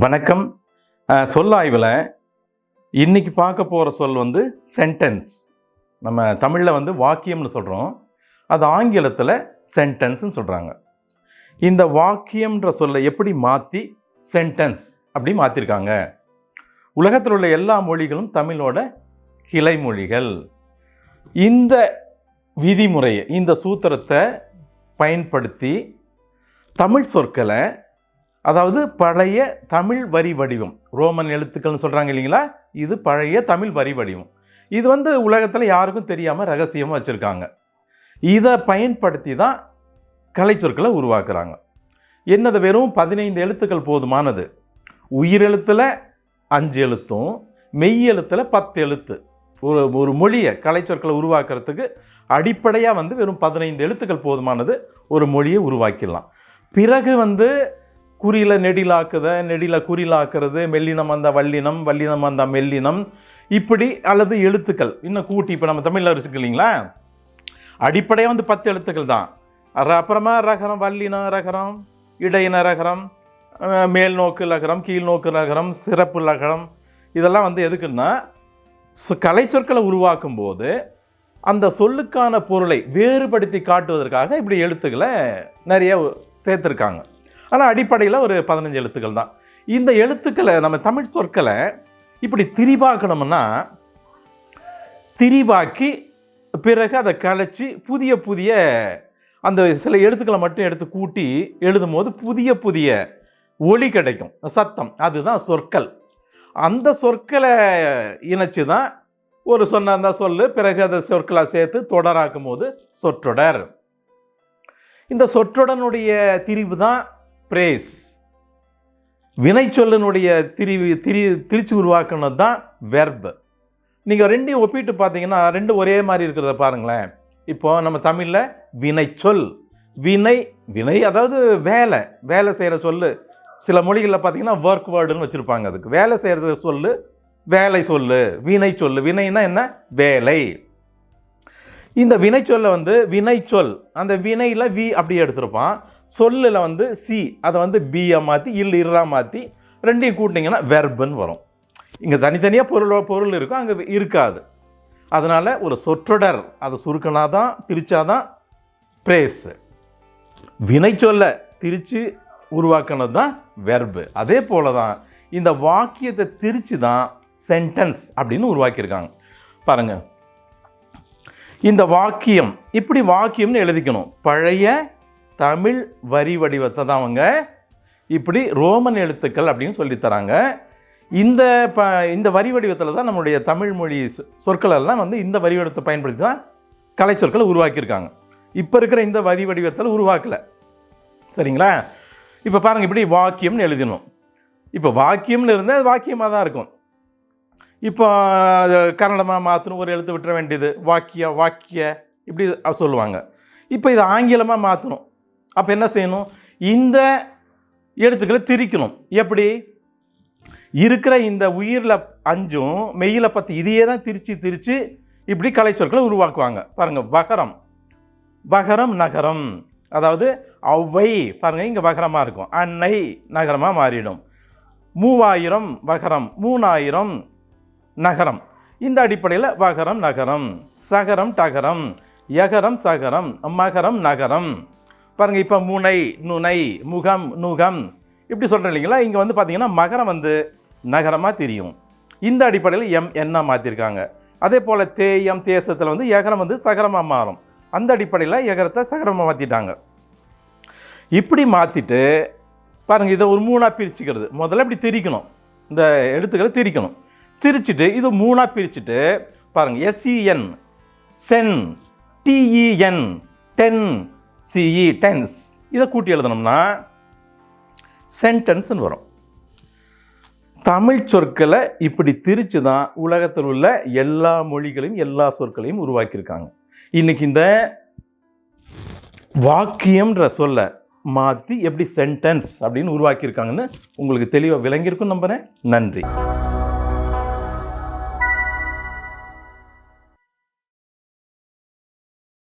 வணக்கம். சொல்லாய்வில் இன்றைக்கி பார்க்க போகிற சொல் வந்து சென்டென்ஸ் நம்ம தமிழில் வந்து வாக்கியம்னு சொல்கிறோம் அது ஆங்கிலத்தில் சென்டென்ஸ்னு சொல்கிறாங்க இந்த வாக்கியம்ன்ற சொல்லை எப்படி மாற்றி சென்டென்ஸ் அப்படி மாற்றிருக்காங்க உலகத்தில் உள்ள எல்லா மொழிகளும் தமிழோட கிளை மொழிகள் இந்த விதிமுறையை இந்த சூத்திரத்தை பயன்படுத்தி தமிழ் சொற்களை அதாவது பழைய தமிழ் வரி வடிவம். ரோமன் எழுத்துக்கள்னு சொல்கிறாங்க இல்லைங்களா? இது பழைய தமிழ் வரி வடிவம். இது வந்து உலகத்தில் யாருக்கும் தெரியாமல் ரகசியமாக வச்சுருக்காங்க. இதை பயன்படுத்தி தான் கலைச்சொற்களை உருவாக்குறாங்க. என்னது வெறும் பதினைந்து எழுத்துக்கள் போதுமானது? உயிரெழுத்தில் அஞ்சு எழுத்தும் மெய் எழுத்தில் பத்து எழுத்து. ஒரு ஒரு மொழியை கலைச்சொற்களை உருவாக்குறதுக்கு அடிப்படையாக வந்து வெறும் பதினைந்து எழுத்துக்கள் போதுமானது ஒரு மொழியை உருவாக்கிடலாம். பிறகு வந்து குறியில் நெடிலாக்குத நெடில குறிலாக்குறது மெல்லினம் அந்த வல்லினம் வல்லினம் அந்த மெல்லினம். இப்படி அல்லது எழுத்துக்கள். இன்னும் கூட்டி இப்போ நம்ம தமிழில் இருக்கு இல்லைங்களா அடிப்படையாக வந்து பத்து எழுத்துக்கள் தான். அப்புறமா ரகரம் வல்லின ரகரம் இடையின ரகரம் மேல் நோக்கு லகரம் கீழ் நோக்கு லகரம் சிறப்பு லகரம் இதெல்லாம் வந்து எதுக்குன்னா கலை சொற்களை உருவாக்கும் போது அந்த சொல்லுக்கான பொருளை வேறுபடுத்தி காட்டுவதற்காக இப்படி எழுத்துக்களை நிறைய சேர்த்துருக்காங்க. ஆனால் அடிப்படையில் ஒரு பதினஞ்சு எழுத்துக்கள் தான். இந்த எழுத்துக்களை நம்ம தமிழ் சொற்களை இப்படி திரிபாக்கணும்னா திரிபாக்கி பிறகு அதை கலைச்சி புதிய புதிய அந்த சில எழுத்துக்களை மட்டும் எடுத்து கூட்டி எழுதும் போது புதிய புதிய ஒலி கிடைக்கும். சத்தம். அதுதான் சொற்கள். அந்த சொற்களை இணைச்சு தான் ஒரு சொன்ன சொல்லு பிறகு அதை சொற்களை சேர்த்து தொடராக்கும் போது சொற்றொடர். இந்த சொற்றொடனுடைய திரிவு தான் பிரேஸ் வினைச்சொல்லினுடைய திரிவி திரி திரிச்சு உருவாக்குனது தான் வெர்ப் நீங்கள் ரெண்டையும் ஒப்பிட்டு பார்த்தீங்கன்னா ரெண்டு ஒரே மாதிரி இருக்கிறத பாருங்களேன். இப்போ நம்ம தமிழில் வினைச்சொல். வினை வினை அதாவது வேலை. வேலை செய்கிற சொல்லு. சில மொழிகளில் பார்த்தீங்கன்னா ஒர்க் வேர்டுன்னு வச்சுருப்பாங்க அதுக்கு. வேலை செய்கிறது சொல்லு வேலை சொல்லு வினை சொல்லு வினைனா என்ன? வேலை. இந்த வினைச்சொல்லை வந்து வினைச்சொல் அந்த வினையில் வி அப்படியே எடுத்திருப்பான். சொல்லில் வந்து சி அதை வந்து பியை மாற்றி இல் இரா மாற்றி ரெண்டையும் கூட்டிங்கன்னா வெர்புன்னு வரும். இங்கே தனித்தனியாக பொருள் பொருள் இருக்கும் அங்கே இருக்காது. அதனால் ஒரு சொற்றொடர் அதை சுருக்கினா தான் பிரித்தாதான் பிரேஸ் வினைச்சொல்ல திரித்து உருவாக்கினது தான் வெர்பு அதே போல தான் இந்த வாக்கியத்தை திரித்து தான் சென்டென்ஸ் அப்படின்னு உருவாக்கியிருக்காங்க. பாருங்கள் இந்த வாக்கியம் இப்படி வாக்கியம்னு எழுதிக்கணும். பழைய தமிழ் வரி வடிவத்தை தான் அவங்க இப்படி ரோமன் எழுத்துக்கள் அப்படின்னு சொல்லித்தராங்க இந்த ப இந்த வரி வடிவத்தில் தான் நம்மளுடைய தமிழ் மொழி சொ- சொற்கள் எல்லாம் வந்து இந்த வரி வடிவத்தை பயன்படுத்தி தான் கலைச்சொற்களை உருவாக்கியிருக்காங்க. இப்போ இருக்கிற இந்த வரி வடிவத்தில் உருவாக்கலை. சரிங்களா? இப்போ பாருங்கள் இப்படி வாக்கியம்னு எழுதணும் இப்போ வாக்கியம்னு இருந்தால் அது வாக்கியமாக தான் இருக்கும். இப்போ அது கன்னடமாக மாற்றணும் ஒரு எழுத்து விட்டுற வேண்டியது. வாக்கிய வாக்கிய இப்படி சொல்லுவாங்க. இப்போ இதை ஆங்கிலமாக மாற்றணும் அப்போ என்ன செய்யணும்? இந்த எழுத்துக்களை திரிக்கணும். எப்படி? இருக்கிற இந்த உயிரில் அஞ்சும் மெய்யில் பற்றி இதையே தான் திரிச்சு திரிச்சு இப்படி கலைச்சொற்களை உருவாக்குவாங்க. பாருங்கள் வகரம். வகரம் நகரம். அதாவது ஔவை பாருங்கள் இங்கே வகரமாக இருக்கும். அன்னை நகரமாக மாறிடும். மூவாயிரம் வகரம். மூணாயிரம் நகரம். இந்த அடிப்படையில் வகரம் நகரம். சகரம் டகரம். யகரம் சகரம். மகரம் நகரம். பாருங்கள் இப்போ முனை நுனை முகம் நுகம். இப்படி சொல்கிறேன் இல்லைங்களா? இங்கே வந்து பார்த்திங்கன்னா மகரம் வந்து நகரமாக தெரியும். இந்த அடிப்படையில் எம் என்ன மாற்றிருக்காங்க அதே போல் தேயம் தேசத்தில் வந்து எகரம் வந்து சகரமாக மாறும். அந்த அடிப்படையில் எகரத்தை சகரமாக மாற்றிட்டாங்க இப்படி மாற்றிட்டு பாருங்கள் இதை ஒரு மூணாக பிரிச்சுக்கிறது. முதல்ல இப்படி திரிக்கணும். இந்த எழுத்துக்களை திரிக்கணும். திரிச்சிட்டு இது மூணாக பிரிச்சுட்டு பாருங்கள் S E N sen T E N ten C E tens இதை கூட்டி எழுதணும்னா சென்டென்ஸ்னு வரும். தமிழ் சொற்களை இப்படி திரிச்சு தான் உலகத்தில் உள்ள எல்லா மொழிகளையும் எல்லா சொற்களையும் உருவாக்கியிருக்காங்க. இன்றைக்கி இந்த வாக்கியம்ன்ற சொல்ல மாற்றி எப்படி சென்டென்ஸ் அப்படின்னு உருவாக்கியிருக்காங்கன்னு உங்களுக்கு தெளிவாக விளங்கியிருக்கும் நம்புகிறேன் நன்றி.